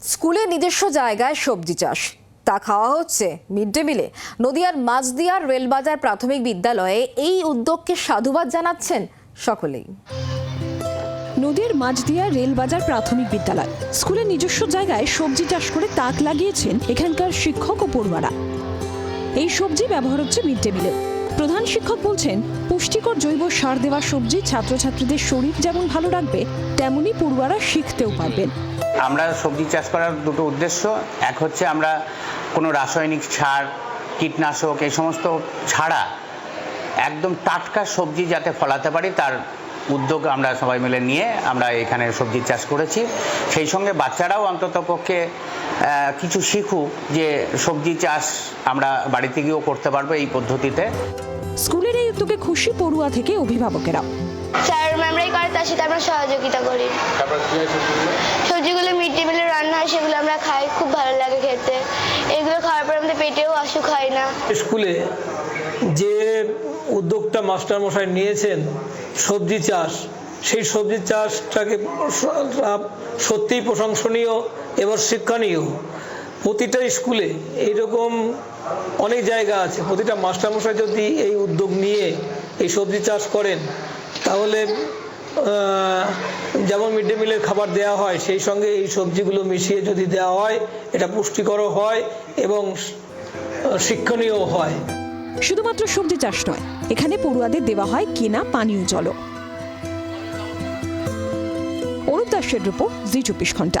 স্কুলে নিজস্ব জায়গায় সবজি চাষ। তা খাওয়া হচ্ছে মিড ডে মিলে। নদিয়ার মাঝদিয়ার রেলবাজার প্রাথমিক বিদ্যালয়ে এই উদ্যোগকে সাধুবাদ জানাচ্ছেন সকলেই। নদীর মাঝদিয়া রেলবাজার প্রাথমিক বিদ্যালয়। স্কুলের নিজস্ব জায়গায় সবজি চাষ করে তাক লাগিয়েছেন এখানকার শিক্ষক ও পড়ুয়ারা। এই সবজি ব্যবহার হচ্ছে মিড ডে মিলে। প্রধান শিক্ষক বলছেন, পুষ্টিকর জৈব সার দেওয়া সবজি ছাত্রছাত্রীদের শরীর যেমন ভালো রাখবে, তেমনি পড়ুয়ারা শিখতেও পারবেন। আমরা সবজি চাষ করার দুটো উদ্দেশ্য। এক হচ্ছে আমরা কোনো রাসায়নিক সার, কীটনাশক, এই সমস্ত ছাড়া একদম টাটকা সবজি যাতে ফলাতে পারি, তার উদ্যোগ আমরা সবাই মিলে নিয়ে আমরা এখানে সবজি চাষ করেছি। সেই সঙ্গে বাচ্চারাও অন্তত পক্ষে কিছু শিখুক যে সবজি চাষ আমরা বাড়িতে গিয়েও করতে পারব এই পদ্ধতিতে। স্কুলের এই উদ্যোগে খুশি পড়ুয়া থেকে অভিভাবকেরা। স্যার ম্যামরাই করে তার সাথে আমরা সহযোগিতা করি। সবজিগুলো? মিড ডে মিলে রান্না হয় সেগুলো আমরা খাই খুব ভালো লাগে খেতে। এগুলো খাওয়ার পর আমাদের পেটেও অসুখ হয় না। স্কুলে যে উদ্যোগটা মাস্টার মশাই নিয়েছেন সবজি চাষ সেই সবজি চাষটাকে সত্যিই প্রশংসনীয় এবং শিক্ষণীয়। প্রতিটা স্কুলে এইরকম অনেক জায়গা আছে। প্রতিটা মাস্টার মশাই যদি এই উদ্যোগ নিয়ে এই সবজি চাষ করেন, তাহলে যেমন মিড ডে মিলের খাবার দেওয়া হয়, সেই সঙ্গে এই সবজিগুলো মিশিয়ে যদি দেওয়া হয়, এটা পুষ্টিকরও হয় এবং শিক্ষণীয় হয়। শুধুমাত্র সবজি চাষ নয়, এখানে পড়ুয়াদের দেওয়া হয় কেনা পানীয় জলও। অরূপ দাসের রিপোর্ট, জি চব্বিশ ঘণ্টা।